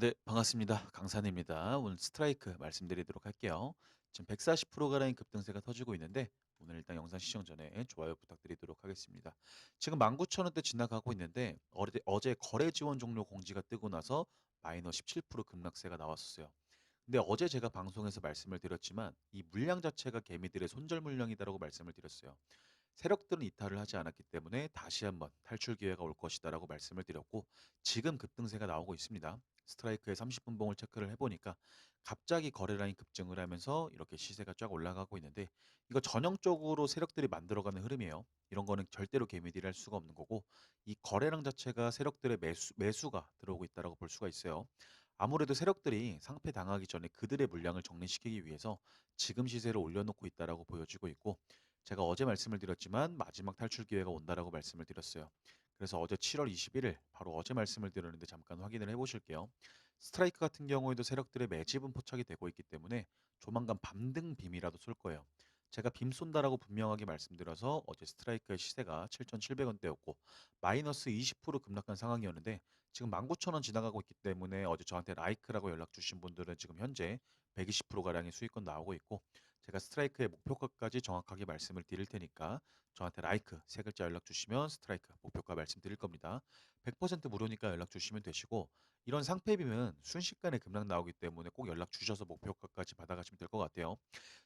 네, 반갑습니다. 강산입니다. 오늘 스트라이크 말씀드리도록 할게요. 지금 140% 가량의 급등세가 터지고 있는데 오늘 일단 영상 시청 전에 좋아요 부탁드리도록 하겠습니다. 지금 19,000원대 지나가고 있는데 어제, 어제 거래 지원 종료 공지가 뜨고 나서 마이너스 17% 급락세가 나왔었어요. 근데 어제 제가 방송에서 말씀을 드렸지만 이 물량 자체가 개미들의 손절 물량이다라고 말씀을 드렸어요. 세력들은 이탈을 하지 않았기 때문에 다시 한번 탈출 기회가 올 것이다라고 말씀을 드렸고 지금 급등세가 나오고 있습니다. 스트라이크의 30분 봉을 체크를 해보니까 갑자기 거래량이 급증을 하면서 이렇게 시세가 쫙 올라가고 있는데 이거 전형적으로 세력들이 만들어가는 흐름이에요. 이런 거는 절대로 개미들이 할 수가 없는 거고 이 거래량 자체가 세력들의 매수, 매수가 들어오고 있다라고 볼 수가 있어요. 아무래도 세력들이 상패 당하기 전에 그들의 물량을 정리시키기 위해서 지금 시세를 올려놓고 있다라고 보여지고 있고 제가 어제 말씀을 드렸지만 마지막 탈출 기회가 온다라고 말씀을 드렸어요. 그래서 어제 7월 21일 바로 어제 말씀을 드렸는데 잠깐 확인을 해보실게요. 스트라이크 같은 경우에도 세력들의 매집은 포착이 되고 있기 때문에 조만간 밤등 빔이라도 쏠 거예요. 제가 빔 쏜다라고 분명하게 말씀드려서 어제 스트라이크의 시세가 7,700원대였고 마이너스 20% 급락한 상황이었는데 지금 19,000원 지나가고 있기 때문에 어제 저한테 라이크라고 연락 주신 분들은 지금 현재 120% 가량의 수익권 나오고 있고 제가 스트라이크의 목표가까지 정확하게 말씀을 드릴 테니까 저한테 라이크 세 글자 연락 주시면 스트라이크 목표가 말씀드릴 겁니다. 100% 무료니까 연락 주시면 되시고 이런 상패비면 순식간에 급락 나오기 때문에 꼭 연락 주셔서 목표가까지 받아가시면 될 것 같아요.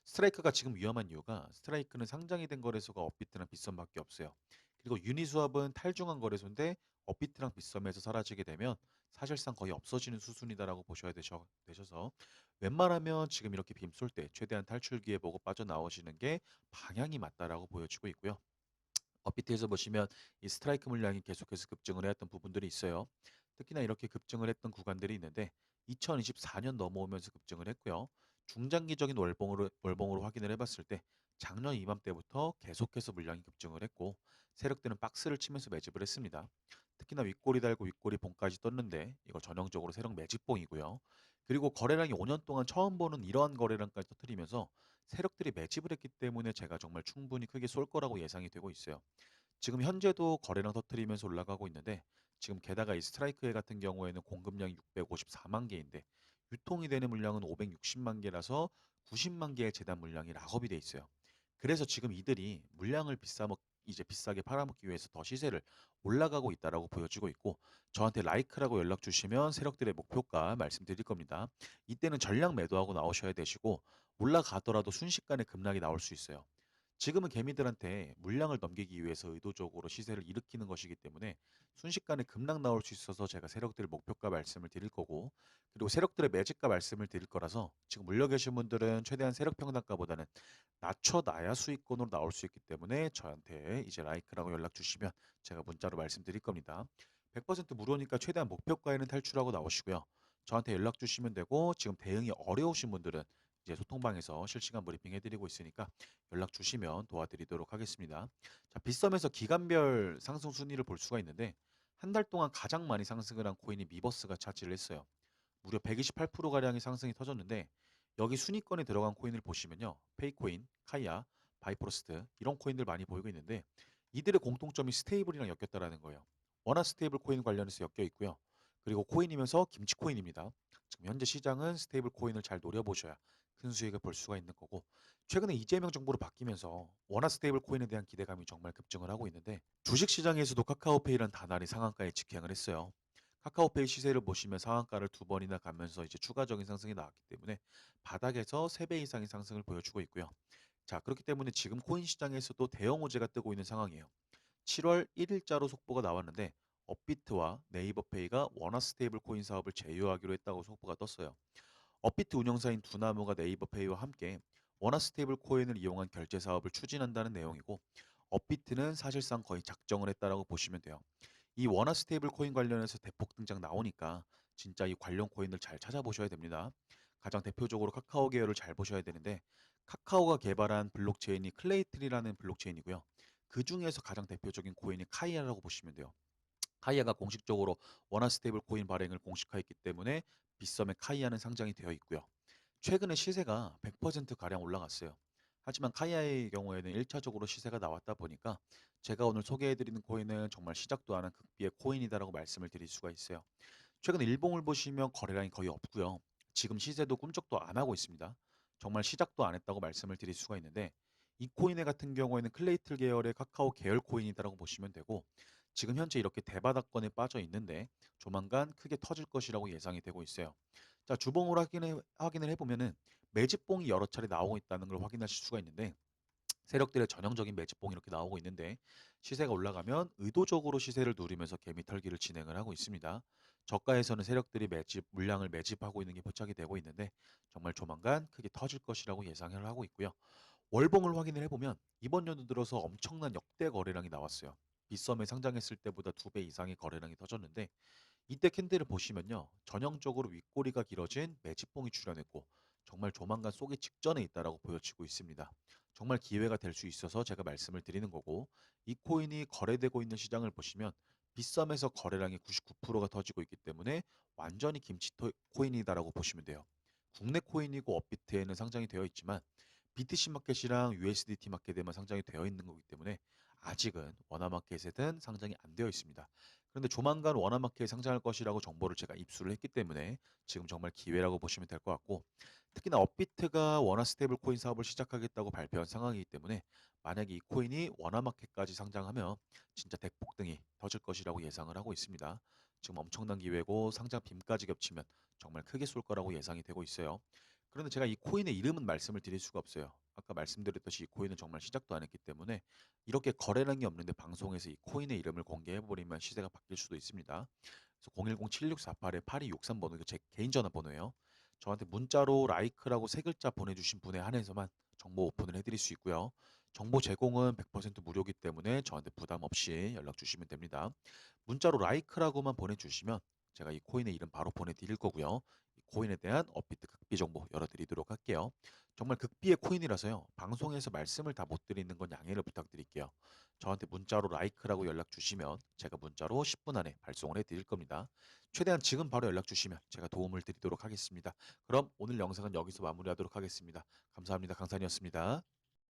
스트라이크가 지금 위험한 이유가 스트라이크는 상장이 된 거래소가 업비트랑 빗썸밖에 없어요. 그리고 유니스왑은 탈중앙 거래소인데 업비트랑 빗썸에서 사라지게 되면 사실상 거의 없어지는 수순이다라고 보셔야 되셔, 되셔서 웬만하면 지금 이렇게 빔 쏠 때 최대한 탈출 기회 보고 빠져나오시는 게 방향이 맞다라고 보여지고 있고요. 업비트에서 보시면 이 스트라이크 물량이 계속해서 급증을 해왔던 부분들이 있어요. 특히나 이렇게 급증을 했던 구간들이 있는데 2024년 넘어오면서 급증을 했고요. 중장기적인 월봉으로, 월봉으로 확인을 해봤을 때 작년 이맘때부터 계속해서 물량이 급증을 했고 세력들은 박스를 치면서 매집을 했습니다. 특히나 윗꼬리 달고 윗꼬리 봉까지 떴는데 이거 전형적으로 세력 매집봉이고요. 그리고 거래량이 5년 동안 처음 보는 이러한 거래량까지 터뜨리면서 세력들이 매집을 했기 때문에 제가 정말 충분히 크게 쏠 거라고 예상이 되고 있어요. 지금 현재도 거래량 터뜨리면서 올라가고 있는데 지금 게다가 이 스트라이크회 같은 경우에는 공급량이 654만 개인데 유통이 되는 물량은 560만 개라서 90만 개의 재단 물량이 락업이 돼 있어요. 그래서 지금 이들이 물량을 비싸먹 이제 비싸게 팔아먹기 위해서 더 시세를 올라가고 있다라고 보여지고 있고 저한테 라이크라고 연락 주시면 세력들의 목표가 말씀드릴 겁니다. 이때는 전량 매도하고 나오셔야 되시고 올라가더라도 순식간에 급락이 나올 수 있어요. 지금은 개미들한테 물량을 넘기기 위해서 의도적으로 시세를 일으키는 것이기 때문에 순식간에 급락 나올 수 있어서 제가 세력들 목표가 말씀을 드릴 거고 그리고 세력들의 매집가 말씀을 드릴 거라서 지금 물려 계신 분들은 최대한 세력 평단가보다는 낮춰놔야 수익권으로 나올 수 있기 때문에 저한테 이제 라이크라고 연락 주시면 제가 문자로 말씀드릴 겁니다. 100% 무료니까 최대한 목표가에는 탈출하고 나오시고요. 저한테 연락 주시면 되고 지금 대응이 어려우신 분들은 이제 소통방에서 실시간 브리핑 해드리고 있으니까 연락 주시면 도와드리도록 하겠습니다. 자, 빗썸에서 기간별 상승 순위를 볼 수가 있는데 한 달 동안 가장 많이 상승을 한 코인이 미버스가 차지를 했어요. 무려 128%가량의 상승이 터졌는데 여기 순위권에 들어간 코인을 보시면요. 페이코인, 카이아, 바이프로스트 이런 코인들 많이 보이고 있는데 이들의 공통점이 스테이블이랑 엮였다라는 거예요. 워낙 스테이블 코인 관련해서 엮여 있고요. 그리고 코인이면서 김치 코인입니다. 지금 현재 시장은 스테이블 코인을 잘 노려보셔야 큰 수익을 볼 수가 있는 거고 최근에 이재명 정부로 바뀌면서 워낙 스테이블 코인에 대한 기대감이 정말 급증을 하고 있는데 주식 시장에서도 카카오페이란 단알이 상한가에 직행을 했어요. 카카오페이 시세를 보시면 상한가를 두 번이나 가면서 이제 추가적인 상승이 나왔기 때문에 바닥에서 3배 이상의 상승을 보여주고 있고요. 자, 그렇기 때문에 지금 코인 시장에서도 대형 호재가 뜨고 있는 상황이에요. 7월 1일자로 속보가 나왔는데 업비트와 네이버페이가 원화 스테이블 코인 사업을 제휴하기로 했다고 속보가 떴어요. 업비트 운영사인 두나무가 네이버페이와 함께 원화 스테이블 코인을 이용한 결제 사업을 추진한다는 내용이고 업비트는 사실상 거의 작정을 했다라고 보시면 돼요. 이 원화 스테이블 코인 관련해서 대폭 등장 나오니까 진짜 이 관련 코인들 잘 찾아보셔야 됩니다. 가장 대표적으로 카카오 계열을 잘 보셔야 되는데 카카오가 개발한 블록체인이 클레이트리라는 블록체인이고요. 그 중에서 가장 대표적인 코인이 카이아라고 보시면 돼요. 카이아가 공식적으로 원화 스테이블 코인 발행을 공식화했기 때문에 빗썸에 카이아는 상장이 되어 있고요. 최근에 시세가 100% 가량 올라갔어요. 하지만 카이아의 경우에는 1차적으로 시세가 나왔다 보니까 제가 오늘 소개해드리는 코인은 정말 시작도 안 한 극비의 코인이다라고 말씀을 드릴 수가 있어요. 최근 일봉을 보시면 거래량이 거의 없고요. 지금 시세도 꿈쩍도 안 하고 있습니다. 정말 시작도 안 했다고 말씀을 드릴 수가 있는데 이 코인의 같은 경우에는 클레이틀 계열의 카카오 계열 코인이다라고 보시면 되고 지금 현재 이렇게 대바닥권에 빠져 있는데 조만간 크게 터질 것이라고 예상이 되고 있어요. 자, 주봉으로 확인해, 확인을 해보면은 매집봉이 여러 차례 나오고 있다는 걸 확인하실 수가 있는데 세력들의 전형적인 매집봉이 이렇게 나오고 있는데 시세가 올라가면 의도적으로 시세를 누리면서 개미 털기를 진행을 하고 있습니다. 저가에서는 세력들이 매집 물량을 매집하고 있는 게 포착이 되고 있는데 정말 조만간 크게 터질 것이라고 예상을 하고 있고요. 월봉을 확인을 해보면 이번 연도 들어서 엄청난 역대 거래량이 나왔어요. 빗썸에 상장했을 때보다 두배 이상의 거래량이 터졌는데 이때 캔들을 보시면요. 전형적으로 윗꼬리가 길어진 매집봉이 출현했고 정말 조만간 쏘기 직전에 있다라고 보여지고 있습니다. 정말 기회가 될 수 있어서 제가 말씀을 드리는 거고 이 코인이 거래되고 있는 시장을 보시면 빗썸에서 거래량이 99%가 터지고 있기 때문에 완전히 김치 토- 코인이다라고 보시면 돼요. 국내 코인이고 업비트에는 상장이 되어 있지만 BTC 마켓이랑 USDT 마켓에만 상장이 되어 있는 거기 때문에 아직은 원화마켓에는 상장이 안 되어 있습니다. 그런데 조만간 원화마켓에 상장할 것이라고 정보를 제가 입수를 했기 때문에 지금 정말 기회라고 보시면 될 것 같고 특히나 업비트가 원화 스테이블 코인 사업을 시작하겠다고 발표한 상황이기 때문에 만약에 이 코인이 원화마켓까지 상장하면 진짜 대폭등이 터질 것이라고 예상을 하고 있습니다. 지금 엄청난 기회고 상장 빔까지 겹치면 정말 크게 쏠 거라고 예상이 되고 있어요. 그런데 제가 이 코인의 이름은 말씀을 드릴 수가 없어요. 아까 말씀드렸듯이 이 코인은 정말 시작도 안 했기 때문에 이렇게 거래량이 없는데 방송에서 이 코인의 이름을 공개해버리면 시세가 바뀔 수도 있습니다. 그래서 010-7648-8263번호 이거 제 개인 전화번호예요. 저한테 문자로 라이크라고 세 글자 보내주신 분에 한해서만 정보 오픈을 해드릴 수 있고요. 정보 제공은 100% 무료이기 때문에 저한테 부담 없이 연락 주시면 됩니다. 문자로 라이크라고만 보내주시면 제가 이 코인의 이름 바로 보내드릴 거고요. 이 코인에 대한 업비트 극비 정보 열어드리도록 할게요. 정말 극비의 코인이라서요. 방송에서 말씀을 다 못 드리는 건 양해를 부탁드릴게요. 저한테 문자로 라이크라고 연락 주시면 제가 문자로 10분 안에 발송을 해드릴 겁니다. 최대한 지금 바로 연락 주시면 제가 도움을 드리도록 하겠습니다. 그럼 오늘 영상은 여기서 마무리하도록 하겠습니다. 감사합니다. 강산이었습니다.